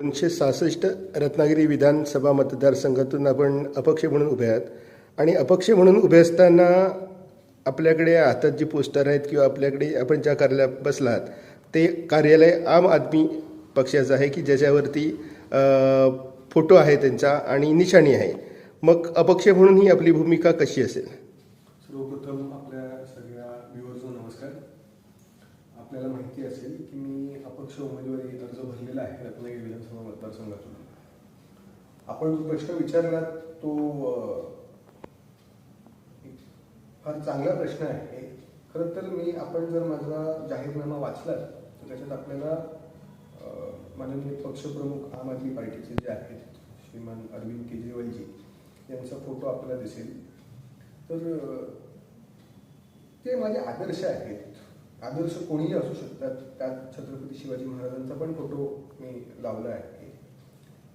दोनशे सहासष्ट रत्नागिरी विधानसभा मतदारसंघातून आपण अपक्ष म्हणून उभे आहात. आणि अपक्ष म्हणून उभे असताना आपल्याकडे हातात जी पोस्टर आहेत किंवा आपल्याकडे आपण ज्या कार्यालयात बसलात ते कार्यालय आम आदमी पक्षाचं आहे की ज्याच्यावरती फोटो आहे त्यांचा आणि निशाणी आहे. मग अपक्ष म्हणून ही आपली भूमिका कशी असेल? सर्वप्रथम आपल्या सगळ्या व्ह्युअर्सना नमस्कार. आपल्याला माहिती असेल की मी अपक्ष उमेदवारी अर्ज भरलेला आहे रत्नागिरी विधानसभा मतदारसंघातून. आपण जो प्रश्न विचारला तो एक फार चांगला प्रश्न आहे. खरं तर मी आपण जर माझा जाहीरनामा वाचला तर त्याच्यात आपल्याला माननीय पक्षप्रमुख आम आदमी पार्टीचे जे आहेत श्रीमान अरविंद केजरीवालजी यांचा फोटो आपल्याला दिसेल. तर ते माझे आदर्श आहेत. आदर्श कोणीही असू शकतात. त्यात छत्रपती शिवाजी महाराजांचा पण फोटो मी लावला आहे.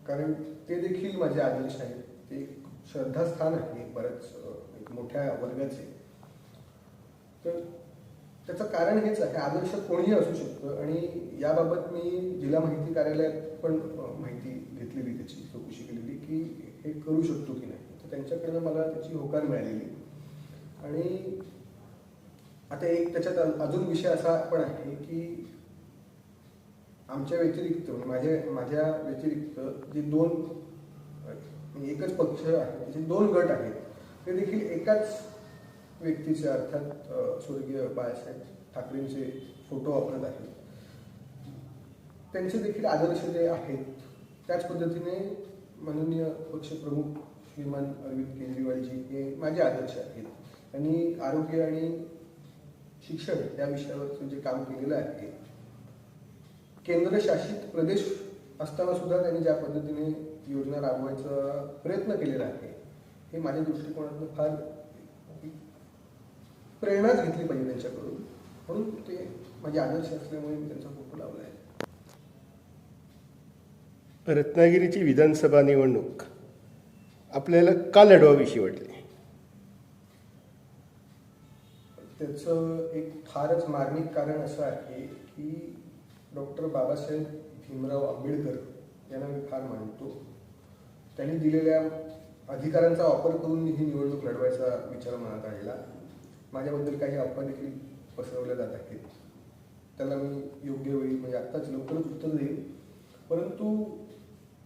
कारण ते देखील माझे आदर्श आहेत. ते एक श्रद्धास्थान आहे बरंच एक मोठ्या वर्गाचे. तर त्याचं कारण हेच आहे आदर्श कोणीही असू शकतं. आणि याबाबत मी जिल्हा माहिती कार्यालयात पण माहिती घेतलेली त्याची चौकशी केलेली की हे करू शकतो की नाही. तर त्यांच्याकडनं मला त्याची होकार मिळालेली. आणि आता एक त्याच्यात अजून विषय असा पण आहे की आमच्या व्यतिरिक्त म्हणजे माझ्या माझ्या व्यतिरिक्त जे दोन एकच पक्ष आहे जे दोन गट आहेत ते देखील एकाच व्यक्तीचे अर्थात स्वर्गीय बाळासाहेब ठाकरेंचे फोटो वापरत आहेत. त्यांचे देखील आदर्श जे आहेत त्याच पद्धतीने माननीय पक्षप्रमुख श्रीमान अरविंद केजरीवालजी हे माझे आदर्श आहेत. त्यांनी आरोग्य आणि शिक्षण या विषयावरचं जे काम केलेलं आहे केंद्रशासित प्रदेश असताना सुद्धा त्यांनी ज्या पद्धतीने योजना राबवायचा प्रयत्न केलेला आहे हे माझ्या दृष्टिकोनातून फार प्रेरणाच घेतली पाहिजे त्यांच्याकडून. म्हणून ते माझे आदर्श असल्यामुळे मी त्यांचा फोटो लावला आहे. रत्नागिरीची विधानसभा निवडणूक आपल्याला का लढवाविषयी वाटली. त्याचं एक फारच मार्मिक कारण असं आहे की डॉक्टर बाबासाहेब भीमराव आंबेडकर यांना मी फार मानतो. त्यांनी दिलेल्या अधिकारांचा वापर करून ही निवडणूक लढवायचा विचार मनात आलेला माझ्याबद्दल काही अफवा देखील पसरवल्या जात आहेत. त्याला मी योग्य वेळी म्हणजे आत्ताच लवकरच उत्तर देईन. परंतु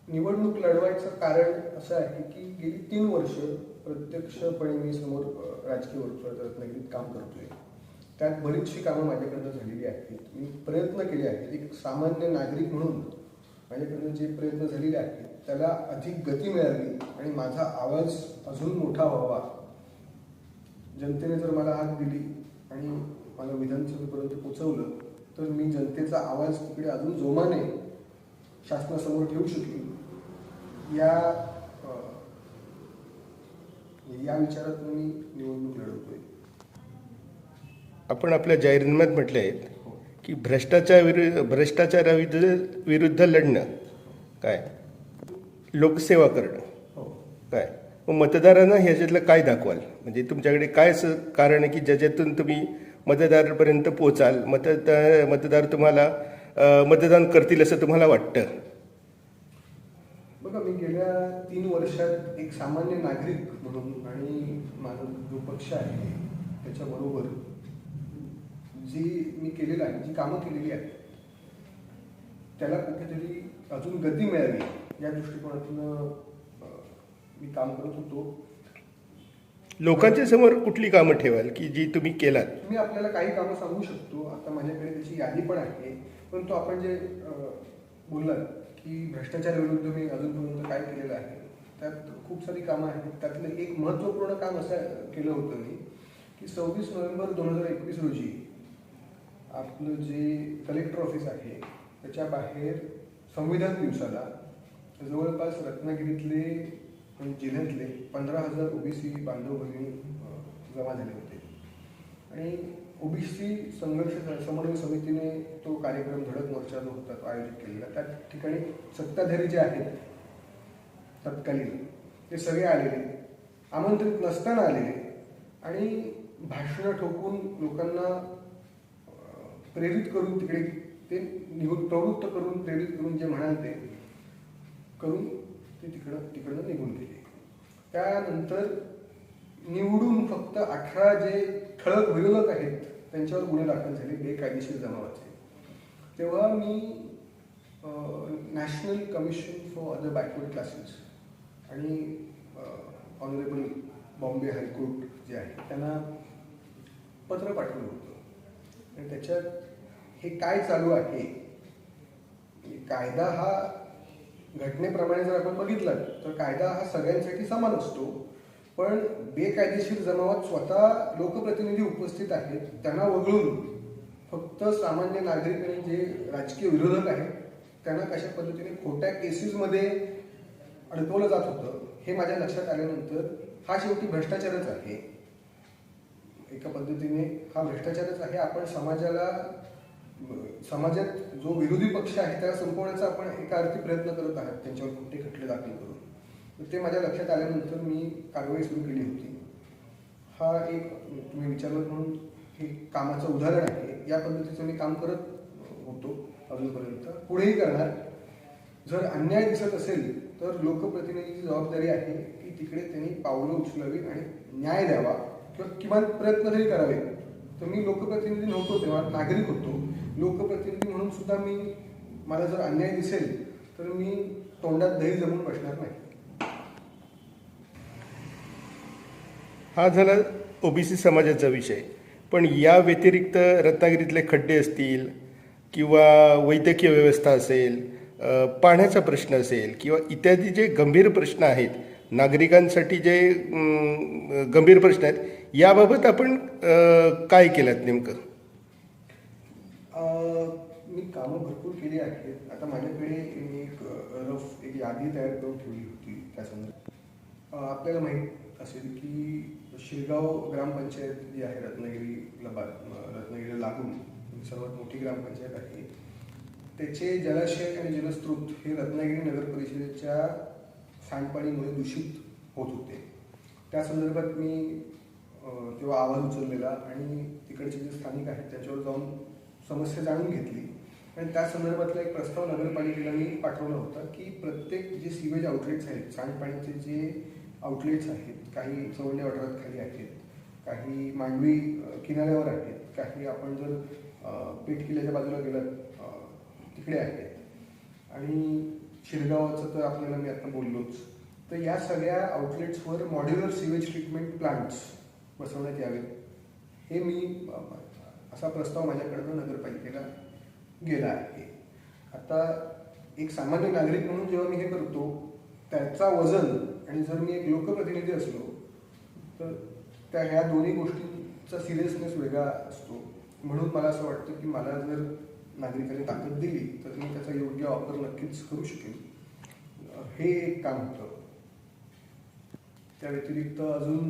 निवडणूक लढवायचं कारण असं आहे की गेली तीन वर्ष प्रत्यक्षपणे मी समोर राजकीय वर्तुळात रत्नागिरीत काम करतोय. त्यात बरीचशी कामं माझ्याकडनं झालेली आहेत. मी प्रयत्न केले आहेत. एक सामान्य नागरिक म्हणून माझ्याकडनं जे प्रयत्न झालेले आहेत त्याला अधिक गती मिळावी आणि माझा आवाज अजून मोठा व्हावा. जनतेने जर मला हात दिली आणि मला विधानसभेपर्यंत पोचवलं तर मी जनतेचा आवाज तिकडे अजून जोमाने शासनासमोर ठेवू शकेन. या या विचारातून मी निवडणूक लढवतोय. आपण आपल्या जाहीरनाम्यात म्हटले आहेत की भ्रष्टाचार विरुद्ध भ्रष्टाचाराविरुद्ध विरुद्ध लढणं. काय? लोकसेवा करणं. हो. काय? मग मतदारांना ह्याच्यातलं काय दाखवाल? म्हणजे तुमच्याकडे काय असं कारण आहे की ज्याच्यातून तुम्ही मतदारापर्यंत पोचाल? मतदार मतदार तुम्हाला मतदान करतील असं तुम्हाला वाटतं? बघा मी गेल्या तीन वर्षात एक सामान्य नागरिक म्हणून आणि माझा जो पक्ष आहे त्याच्याबरोबर जी मी केलेलं आहे जी कामं केलेली आहेत त्याला कुठेतरी अजून गती मिळावी या दृष्टिकोनातून मी काम करत होतो. लोकांच्या समोर कुठली कामं ठेवाल की जी तुम्ही केलात? मी आपल्याला काही कामं सांगू शकतो. आता माझ्याकडे त्याची यादी पण आहे परंतु आपण जे बोललात की भ्रष्टाचार विरुद्ध मी अजूनपर्यंत काय केलेलं आहे? त्यात खूप सारी कामं आहेत. त्यातलं एक महत्त्वपूर्ण काम असं केलं होतं मी की सव्वीस नोव्हेंबर दोन हजार एकवीस रोजी आपलं जे कलेक्टर ऑफिस आहे त्याच्या बाहेर संविधान दिवसाला जवळपास रत्नागिरीतले जिल्ह्यातले पंधरा हजार ओबीसी बांधव भगिनी जमा झाले होते. आणि ओबीसी संघर्ष समन्वय समितीने तो कार्यक्रम धडक मोर्चा जो होता तो आयोजित केलेला. त्या ठिकाणी सत्ताधारी जे आहेत तत्कालीन ते सगळे आलेले आमंत्रित नसताना आलेले आणि भाषणं ठोकून लोकांना प्रेरित करून तिकडे ते निघून प्रवृत्त करून प्रेरित करून जे म्हणाल ते करून ते तिकडं तिकडनं निघून गेले. त्यानंतर निवडून फक्त अठरा जे ठळक विरोधक आहेत त्यांच्यावर गुन्हे दाखल झाले बेकायदेशीर जमावाचे. तेव्हा मी national commission for other backward classes आणि ऑनरेबल बॉम्बे हायकोर्ट जे आहे त्यांना पत्र पाठवलं होतं. आणि त्याच्यात हे काय चालू आहे कायदा हा घटनेप्रमाणे जर आपण बघितलं तर कायदा हा सगळ्यांसाठी समान असतो. पण बेकायदेशीर जमावात स्वतः लोकप्रतिनिधी उपस्थित आहेत त्यांना वगळून फक्त सामान्य नागरिक आणि जे राजकीय विरोधक आहेत त्यांना कशा पद्धतीने खोट्या केसेसमध्ये अडकवलं जात होतं हे माझ्या लक्षात आल्यानंतर हा शेवटी भ्रष्टाचारच आहे. एका पद्धतीने हा भ्रष्टाचारच आहे. आपण समाजाला समाजात जो विरोधी पक्ष आहे त्याला संपवण्याचा आपण एका अर्थी प्रयत्न करत आहात त्यांच्यावर खोटे खटले दाखल करून. ते माझ्या लक्षात आल्यानंतर मी कारवाई सुरू केली होती. हा एक तुम्ही विचारलं म्हणून हे कामाचं उदाहरण आहे. या पद्धतीचं मी काम करत होतो अजूनपर्यंत. पुढेही करणार. जर अन्याय दिसत असेल तर लोकप्रतिनिधीची जबाबदारी आहे की तिकडे त्यांनी पावलं उचलावी आणि न्याय द्यावा किंवा किमान प्रयत्न तरी करावे. तर मी लोकप्रतिनिधी नव्हतो तेव्हा नागरिक होतो. लोकप्रतिनिधी म्हणून सुद्धा मी मला जर अन्याय दिसेल तर मी तोंडात दही जमून बसणार नाही. हा झाला ओबीसी समाजाचा विषय. पण या व्यतिरिक्त रत्नागिरीतले खड्डे असतील किंवा वैद्यकीय व्यवस्था असेल पाण्याचा प्रश्न असेल किंवा इत्यादी जे गंभीर प्रश्न आहेत नागरिकांसाठी जे गंभीर प्रश्न आहेत याबाबत आपण काय केलं नेमकं? मी कामं भरपूर केली आहेत. आता माझ्याकडे मी एक रफ एक यादी तयार करून ठेवली होती त्या संदर्भात आपल्याला माहीत असेल की शिरगाव ग्रामपंचायत जी आहे रत्नागिरीला बा रत्नागिरीला लागून ही सर्वात मोठी ग्रामपंचायत आहे. त्याचे जलाशय आणि जलस्रोत हे रत्नागिरी नगर परिषदेच्या सांडपाणीमुळे दूषित होत होते. त्या संदर्भात मी तेव्हा आवाज उचललेला आणि तिकडचे जे स्थानिक आहेत त्यांच्यावर जाऊन समस्या जाणून घेतली. आणि त्या संदर्भातला एक प्रस्ताव नगरपालिकेला मी पाठवला होता की प्रत्येक जे सीवेज आउटलेट्स आहेत सांडपाणीचे जे आउटलेट्स आहेत काही चौंडे वाठारात खाली आहेत. काही मांडवी किनाऱ्यावर आहेत. काही आपण जर पेठ किल्ल्याच्या बाजूला गेलात तिकडे आहेत. आणि शिरगावाचं तर आपल्याला मी आता बोललोच. तर या सगळ्या आउटलेट्सवर मॉड्युलर सिवेज ट्रीटमेंट प्लांट्स बसवण्यात यावेत. हे मी असा प्रस्ताव माझ्याकडनं नगरपालिकेला गेला आहे. आता एक सामान्य नागरिक म्हणून जेव्हा मी हे करतो त्याचा वजन आणि जर मी एक लोकप्रतिनिधी असलो तर त्या ह्या दोन्ही गोष्टींचा सिरियसनेस वेगळा असतो. म्हणून मला असं वाटतं की मला जर नागरिकांनी ताकद दिली तर मी त्याचा योग्य वापर नक्कीच करू शकेन. हे एक काम होतं. त्या व्यतिरिक्त अजून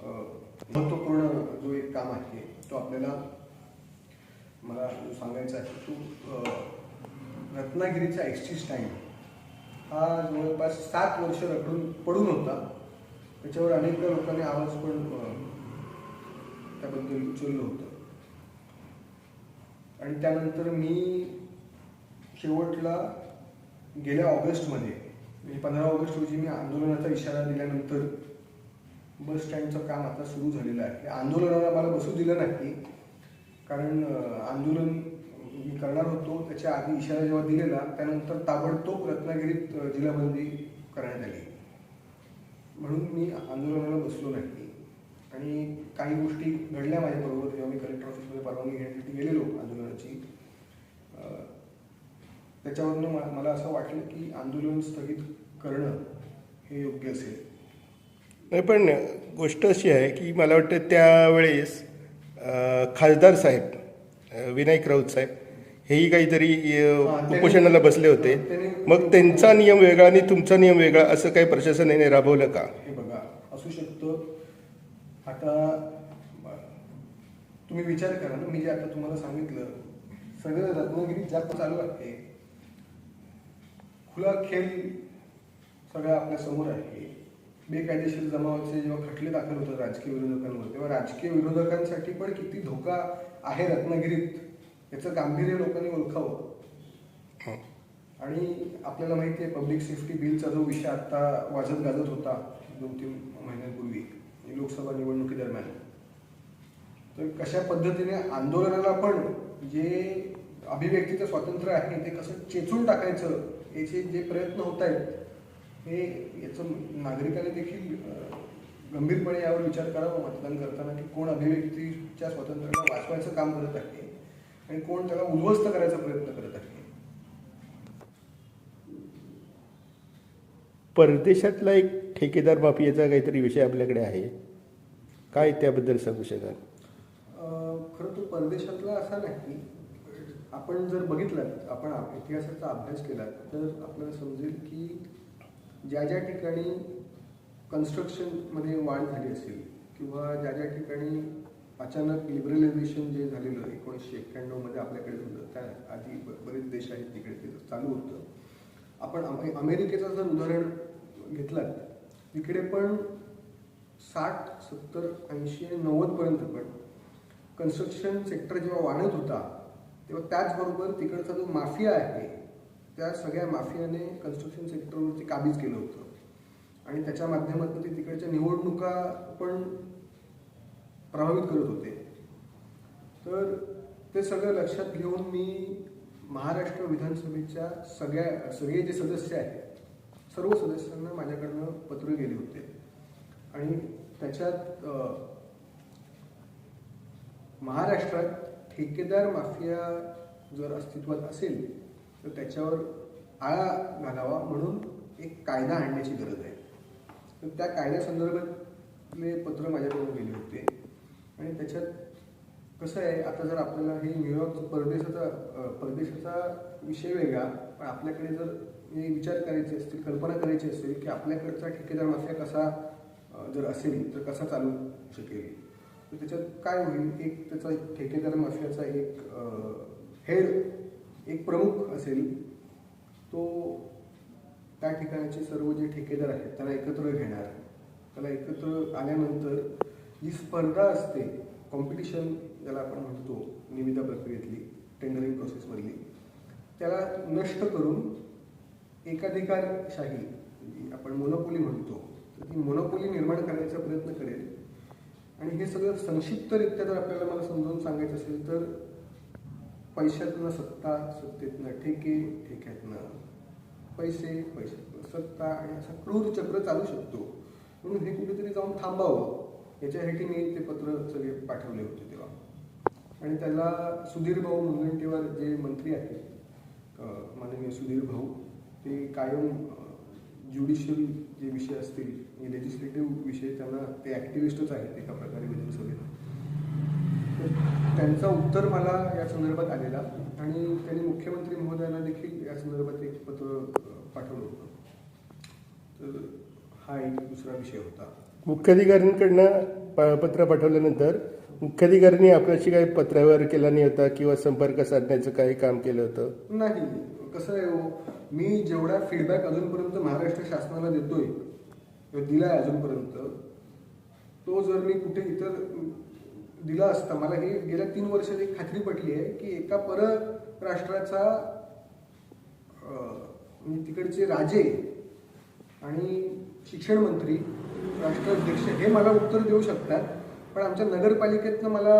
महत्त्वपूर्ण जो एक काम आहे तो आपल्याला मला सांगायचा आहे तो रत्नागिरीचा एस टाईम हा जवळपास सात वर्ष रखडून पडून होता. त्याच्यावर अनेकदा लोकांनी आवाज पण त्याबद्दल उचललं होतं. आणि त्यानंतर मी शेवटला गेल्या ऑगस्टमध्ये म्हणजे पंधरा ऑगस्ट रोजी मी आंदोलनाचा इशारा दिल्यानंतर बस स्टँडचं काम आता सुरू झालेलं आहे. आंदोलनाला मला बसू दिलं नाही कारण आंदोलन मी करणार होतो. त्याच्या आधी इशारा जेव्हा दिलेला त्यानंतर ताबडतोब रत्नागिरीत जिल्हाबंदी करण्यात आली. म्हणून मी आंदोलनाला बसलो नाही. आणि काही गोष्टी घडल्या माझ्याबरोबर जेव्हा मी कलेक्टर ऑफिसमध्ये परवानगी घेण्यासाठी गेलेलो आंदोलनाची. त्याच्यावरनं मला असं वाटलं की आंदोलन स्थगित करणं हे योग्य असेल. नाही पण गोष्ट अशी आहे की मला वाटतं त्यावेळेस खासदार साहेब विनायक राऊत साहेब हेही काहीतरी हा, उपोषणाला बसले होते. मग त्यांचा नियम वेगळा आणि तुमचा नियम वेगळा असं काही प्रशासनाने राबवलं का? हे बघा असू शकतं. आता तुम्ही विचार करा ना. मी जे आता तुम्हाला सांगितलं सगळं रत्नागिरीत ज्या चालू आहे. खुला खेळ सगळा आपल्यासमोर आहे. बेकायदेशीर जमावाचे जेव्हा खटले दाखल होतात राजकीय विरोधकांवर तेव्हा राजकीय विरोधकांसाठी पण किती धोका आहे रत्नागिरीत. याचं गांभीर्य लोकांनी ओळखावं. आणि आपल्याला माहिती आहे पब्लिक सेफ्टी बिलचा जो विषय आता वाजत गाजत होता दोन तीन महिन्यांपूर्वी लोकसभा निवडणुकीदरम्यान तर कशा पद्धतीने आंदोलनाला पण जे अभिव्यक्तीचं स्वातंत्र्य आहे ते कसं चेचून टाकायचं याचे जे प्रयत्न होत आहेत हे याचं नागरिकांनी देखील गंभीरपणे यावर विचार करावा मतदान करताना की कोण अभिव्यक्तीच्या स्वातंत्र्याला वाचवायचं काम करत आहे आणि कोण त्याला उद्ध्वस्त करायचा प्रयत्न करत आहे. परदेशातला एक ठेकेदार माफियाचा काहीतरी विषय आपल्याकडे आहे. काय त्याबद्दल सांगू शकाल? खरं तर परदेशातला असा नाही. आपण जर बघितलं आपण आप- इतिहासाचा अभ्यास केला तर आपल्याला समजेल की ज्या ज्या ठिकाणी कन्स्ट्रक्शनमध्ये वाढ झाली असेल किंवा ज्या ज्या ठिकाणी अचानक लिबरलायझेशन जे झालेलं एकोणीसशे एक्क्याण्णवमध्ये आपल्याकडे झालं त्या आधी ब- बरेच देश आहेत तिकडे ते चालू होतं. आपण अमे- अमेरिकेचं जर उदाहरण घेतलं तिकडे पण साठ सत्तर ऐंशी आणि नव्वदपर्यंत पण कन्स्ट्रक्शन सेक्टर जेव्हा वाढत होता तेव्हा त्याचबरोबर तिकडचा जो माफिया आहे त्या सगळ्या माफियाने कन्स्ट्रक्शन सेक्टरवरती काबीज केलं होतं. आणि त्याच्या माध्यमातून ते तिकडच्या निवडणुका पण प्रभावित करत होते. तर ते सगळं लक्षात घेऊन मी महाराष्ट्र विधानसभेच्या सगळ्या सगळे जे सदस्य आहेत सर्व सदस्यांना माझ्याकडनं पत्र गेले होते. आणि त्याच्यात महाराष्ट्रात ठेकेदार माफिया जर अस्तित्वात असेल तर त्याच्यावर आळा घालावा म्हणून एक कायदा आणण्याची गरज आहे. तर त्या कायद्यासंदर्भातले पत्र माझ्याकडून गेले होते. आणि त्याच्यात कसं आहे आता जर आपल्याला हे न्यूयॉर्क परदेशाचा परदेशाचा विषय वेगळा पण आपल्याकडे जर हे विचार करायचे असतील कल्पना करायची असेल की आपल्याकडचा ठेकेदार माफिया कसा जर असेल तर कसा चालू शकेल? तर त्याच्यात काय होईल एक त्याचा ठेकेदार माफियाचा एक हेड एक प्रमुख असेल तो त्या ठिकाणाचे सर्व जे ठेकेदार आहेत त्याला एकत्र घेणार. त्याला एकत्र आल्यानंतर जी स्पर्धा असते. कॉम्पिटिशन ज्याला आपण म्हणतो निविदा प्रक्रियेतली टेंडरिंग प्रोसेसमधली त्याला नष्ट करून एकाधिकारशाही जी आपण मोनोपोली म्हणतो तर ती मोनोपोली निर्माण करण्याचा प्रयत्न करेल. आणि हे सगळं संक्षिप्तरित्या जर आपल्याला मला समजावून सांगायचं असेल तर पैशातनं सत्ता सत्तेतनं ठेके ठेक्यातनं पैसे पैशातनं सत्ता आणि असा क्रूर चक्र चालू शकतो. म्हणून हे कुठेतरी जाऊन थांबावं. याच्यासाठी मी ते पत्र सगळे पाठवले होते तेव्हा. आणि त्याला सुधीर भाऊ मुनगंटीवार जे मंत्री आहेत माननीय सुधीर भाऊ ते कायम ज्युडिशियल जे विषय असतील लेजिस्लेटिव्ह विषय त्यांना ते ॲक्टिव्हिस्टच आहेत एका प्रकारे विधानसभेत तर उत्तर मला या संदर्भात आलेला आणि त्यांनी मुख्यमंत्री महोदयांना देखील या संदर्भात एक पत्र पाठवलं होतं. तर हा एक दुसरा विषय होता. मुख्याधिकाऱ्यांकडनं प- पत्र पाठवल्यानंतर मुख्याधिकाऱ्यांनी आपल्याशी काही पत्रव्यवहार केला नाही होता किंवा संपर्क साधण्याचं काही काम केलं होतं? नाही. कसं आहे हो मी जेवढा फीडबॅक अजूनपर्यंत महाराष्ट्र शासनाला देतोय किंवा दिलाय अजूनपर्यंत तो जर मी कुठे इतर दिला असता मला हे गेल्या तीन वर्षात एक खात्री पटली आहे की एका परराष्ट्राचा राष्ट्राचा म्हणजे तिकडचे राजे आणि शिक्षण मंत्री राष्ट्राध्यक्ष हे मला उत्तर देऊ शकतात पण आमच्या नगरपालिकेतनं मला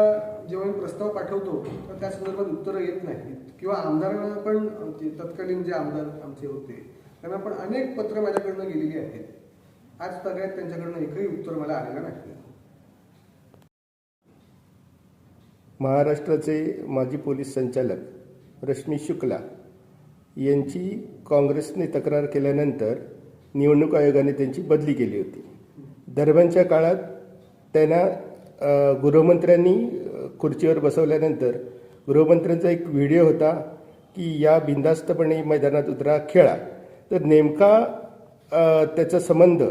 जेव्हा मी प्रस्ताव पाठवतो तर त्या संदर्भात उत्तरं येत नाहीत. किंवा आमदारांना पण आमचे तत्कालीन जे आमदार आमचे होते त्यांना पण अनेक पत्र माझ्याकडनं गेलेली आहेत. आज सगळ्यात त्यांच्याकडनं एकही उत्तर मला आलेलं नाही. महाराष्ट्राचे माजी पोलीस संचालक रश्मी शुक्ला यांची काँग्रेसने तक्रार केल्यानंतर निवडणूक आयोगाने त्यांची बदली केली होती. दरम्यानच्या काळात त्यांना गृहमंत्र्यांनी खुर्चीवर बसवल्यानंतर गृहमंत्र्यांचा एक व्हिडिओ होता की या बिंदास्तपणे मैदानात उतरा खेळा. तर नेमका त्याचा संबंध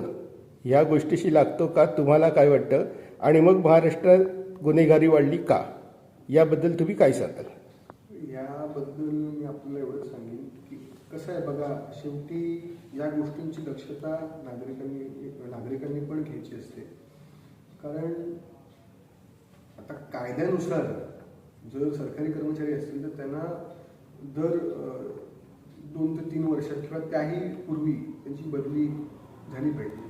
ह्या गोष्टीशी लागतो का? तुम्हाला काय वाटतं? आणि मग महाराष्ट्रात गुन्हेगारी वाढली का? याबद्दल तुम्ही काय सांगाल? याबद्दल मी आपल्याला एवढं सांगतो कसं आहे बघा शेवटी या गोष्टींची दक्षता नागरिकांनी नागरिकांनी पण घ्यायची असते. कारण आता कायद्यानुसार जर सरकारी कर्मचारी असतील तर त्यांना दर दोन ते तीन वर्षात किंवा त्याही पूर्वी त्यांची बदली झाली पाहिजे.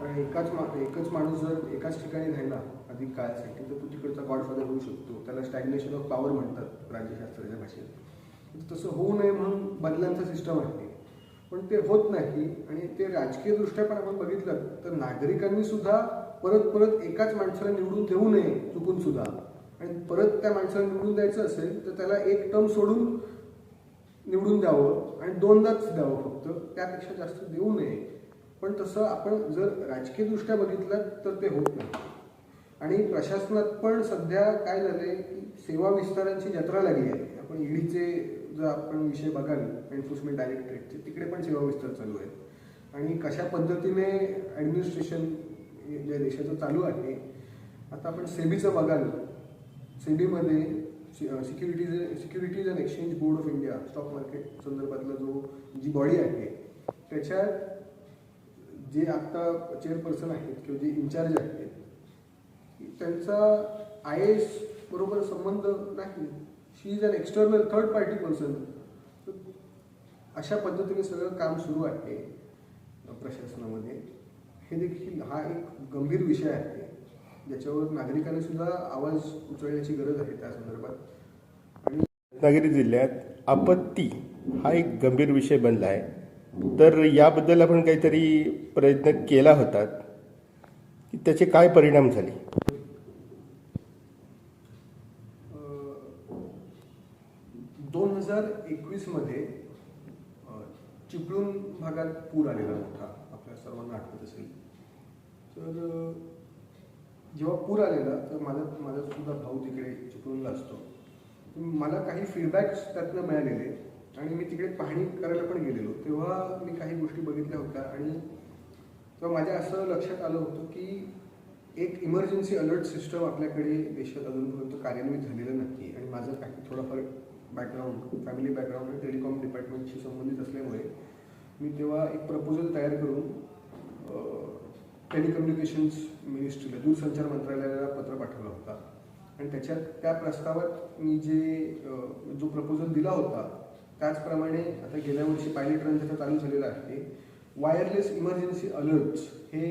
कारण एकाच मा एकच माणूस जर एकाच ठिकाणी राहिला अधिक काळासाठी तर तो तिकडचा गॉडफादर होऊ शकतो. त्याला स्टॅग्नेशन ऑफ पॉवर म्हणतात राज्यशास्त्राच्या भाषेत. तसं होऊ नये म्हणून बदलांचा सिस्टम आहे पण ते होत नाही आणि ते राजकीय दृष्ट्या पण आपण बघितलं तर नागरिकांनी सुद्धा परत परत एकाच माणसाला निवडून देऊ नये चुकून सुद्धा. आणि परत त्या माणसाला निवडून द्यायचं असेल तर त्याला एक टर्म सोडून निवडून द्यावं आणि दोनदाच द्यावं फक्त. त्यापेक्षा जास्त देऊ नये. पण तसं आपण जर राजकीय दृष्ट्या बघितलं तर ते होत नाही. आणि प्रशासनात पण सध्या काय झालंय की सेवा विस्तारांची जत्रा लागली आहे. आपण ईडीचे जर आपण विषय बघाल एन्फोर्समेंट डायरेक्टरेटचे तिकडे पण सेवा विस्तार चालू आहे आणि कशा पद्धतीने ॲडमिनिस्ट्रेशन ज्या देशाचं चालू आहे आता आपण सेबीचं बघाल. सेबीमध्ये securities securities and exchange board of India stock market संदर्भातला जो जी बॉडी आहे त्याच्यात जे आत्ता चेअरपर्सन आहेत किंवा जे इन्चार्ज आहेत त्यांचा आय एस बरोबर संबंध नाही. She is an external third party person अशा पद्धतीने सगळं काम सुरू आहे प्रशासनामध्ये. हे देखील हा एक गंभीर विषय आहे. ज्याच्यावर नागरिकांनी सुद्धा आवाज उचलण्याची गरज आहे त्या संदर्भात. आणि रत्नागिरी जिल्ह्यात आपत्ती हा एक गंभीर विषय बनला आहे. तर याबद्दल आपण काहीतरी प्रयत्न केला होता की त्याचे काय परिणाम झाले दोन हजार एकवीसमध्ये चिपळूण भागात पूर आलेला मोठा आपल्या सर्वांना आठवत असेल. तर जेव्हा पूर आलेला तर माझा माझा सुद्धा भाऊ तिकडे चिपळूणला असतो. मला काही फीडबॅक्स त्यातनं मिळालेले आणि मी तिकडे पाहणी करायला पण गेलेलो. तेव्हा मी काही गोष्टी बघितल्या होत्या आणि तेव्हा माझ्या असं लक्षात आलं होतं की एक इमर्जन्सी अलर्ट सिस्टम आपल्याकडे देशात अजूनपर्यंत कार्यान्वित झालेलं नाही आणि माझं काही थोडंफार बॅकग्राऊंड फॅमिली बॅकग्राऊंड आणि टेलिकॉम डिपार्टमेंटशी संबंधित असल्यामुळे मी तेव्हा एक प्रपोजल तयार करून टेलिकम्युनिकेशन्स मिनिस्ट्रीला दूरसंचार मंत्रालयाला पत्र पाठवलं होता. आणि त्याच्यात त्या प्रस्तावात मी जे जो प्रपोजल दिला होता त्याचप्रमाणे आता गेल्या वर्षी पायलट रन त्याचा चालू झालेला आहे. वायरलेस इमर्जन्सी अलर्ट्स हे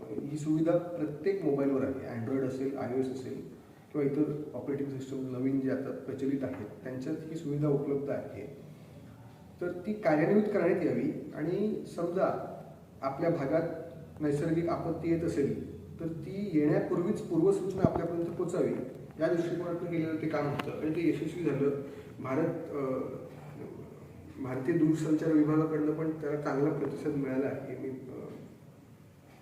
ही सुविधा प्रत्येक मोबाईलवर आहे. अँड्रॉइड असेल आय ओ एस असेल किंवा इतर ऑपरेटिंग सिस्टम नवीन जे आता प्रचलित आहेत त्यांच्यात ही सुविधा उपलब्ध आहे. तर ती कार्यान्वित करण्यात यावी आणि समजा आपल्या भागात नैसर्गिक आपत्ती येत असेल तर ती येण्यापूर्वीच पूर्वसूचना आपल्यापर्यंत पोचावी. या दृष्टिकोनातून केलेलं ते काम होतं. आणि ते यशस्वी झालं. भारत भारतीय दूरसंचार विभागाकडनं पण त्याला चांगला प्रतिसाद मिळाला आहे. मी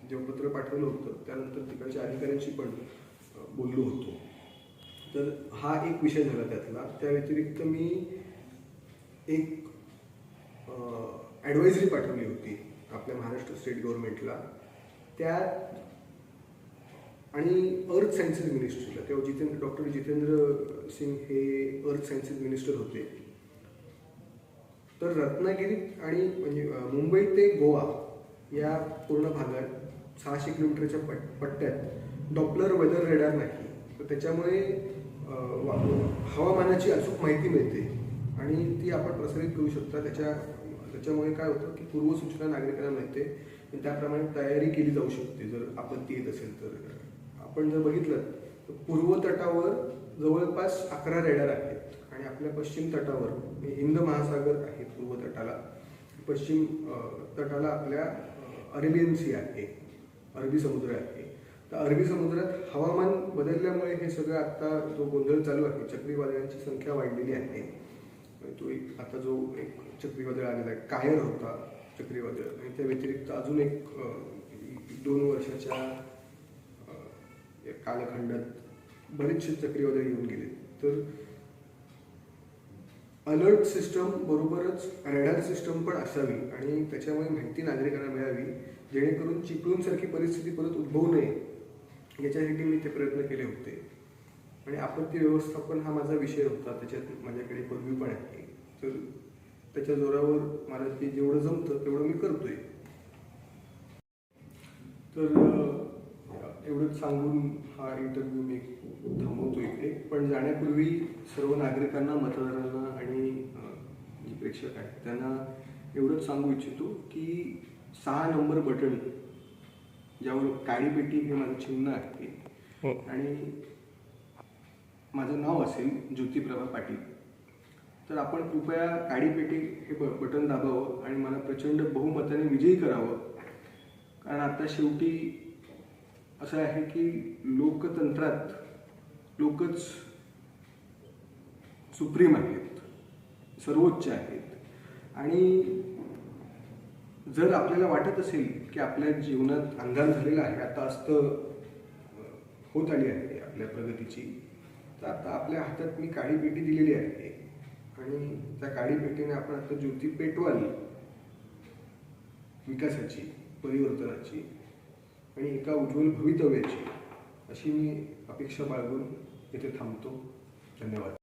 जेव्हा पत्र पाठवलं होतं त्यानंतर तिकडच्या अधिकाऱ्यांशी पण बोललो होतो. तर हा एक विषय झाला त्यातला. त्या व्यतिरिक्त मी एक ॲडवायझरी पाठवली होती आपल्या महाराष्ट्र स्टेट गव्हर्नमेंटला त्यात आणि अर्थ सायन्सेस मिनिस्ट्रीला तेव्हा जितेंद्र डॉक्टर जितेंद्र सिंग हे अर्थ सायन्सेस मिनिस्टर होते. तर रत्नागिरीत आणि म्हणजे मुंबई ते गोवा या पूर्ण भागात सहाशे किलोमीटरच्या पट पट्ट्यात डॉपलर वेदर रेडार नाही. तर त्याच्यामुळे हवामानाची अचूक माहिती मिळते आणि ती आपण प्रसारित करू शकता. त्याच्या त्याच्यामुळे काय होतं की पूर्वसूचना नागरिकांना मिळते आणि त्याप्रमाणे तयारी केली जाऊ शकते. जर आपत्ती येत असेल तर. आपण जर बघितलं तर पूर्व तटावर जवळपास अकरा रेडर आहेत आणि आपल्या पश्चिम तटावर हिंद महासागर आहे पूर्व तटाला. पश्चिम तटाला आपल्या अरेबियन सी आहे. अरबी समुद्र आहे. तर अरबी समुद्रात हवामान बदलल्यामुळे हे सगळं आता जो गोंधळ चालू आहे चक्रीवादळांची संख्या वाढलेली आहे. तो एक आता जो एक चक्रीवादळ आलेला आहे कायर होता चक्रीवादळ. आणि त्या व्यतिरिक्त अजून एक दोन वर्षाच्या कालखंडात बरेचसे चक्रीवादळ येऊन गेले. तर अलर्ट सिस्टम बरोबरच रॅडर सिस्टम पण असावी आणि त्याच्यामुळे माहिती नागरिकांना मिळावी जेणेकरून चिपळूणसारखी परिस्थिती परत उद्भवू नये. याच्यासाठी मी ते प्रयत्न केले होते. आणि आपत्ती व्यवस्थापन हा माझा विषय होता. त्याच्यात माझ्याकडे पदवी पण आहे. तर त्याच्या जोरावर मला ते जेवढं जमतं तेवढं मी करतोय. तर एवढंच सांगून हा इंटरव्ह्यू मी थांबवतो इकडे. पण जाण्यापूर्वी सर्व नागरिकांना मतदारांना आणि जे प्रेक्षक आहेत त्यांना एवढंच सांगू इच्छितो की सहा नंबर बटन ज्यावर काळी पेटी हे माझं चिन्ह आहे. हो. आणि माझं नाव असेल ज्योतिप्रभा पाटील. तर आपण कृपया काळी पेटी हे ब बटन दाबावं आणि मला प्रचंड बहुमताने विजयी करावं. कारण आता शेवटी असं आहे की लोकतंत्रात लोकच सुप्रीम आहेत. सर्वोच्च आहेत. आणि जर आपल्याला वाटत असेल की आपल्या जीवनात अंधार झालेला आहे. आता अस्त होत आली आहे आपल्या प्रगतीची. तर आता आपल्या हातात मी काळी पेटी दिलेली आहे. आणि त्या काळी पेटीने आपण आता ज्योती पेटवाली विकासाची परिवर्तनाची आणि एका उज्ज्वल भवितव्याची अशी मी अपेक्षा बाळगून येथे थांबतो. धन्यवाद.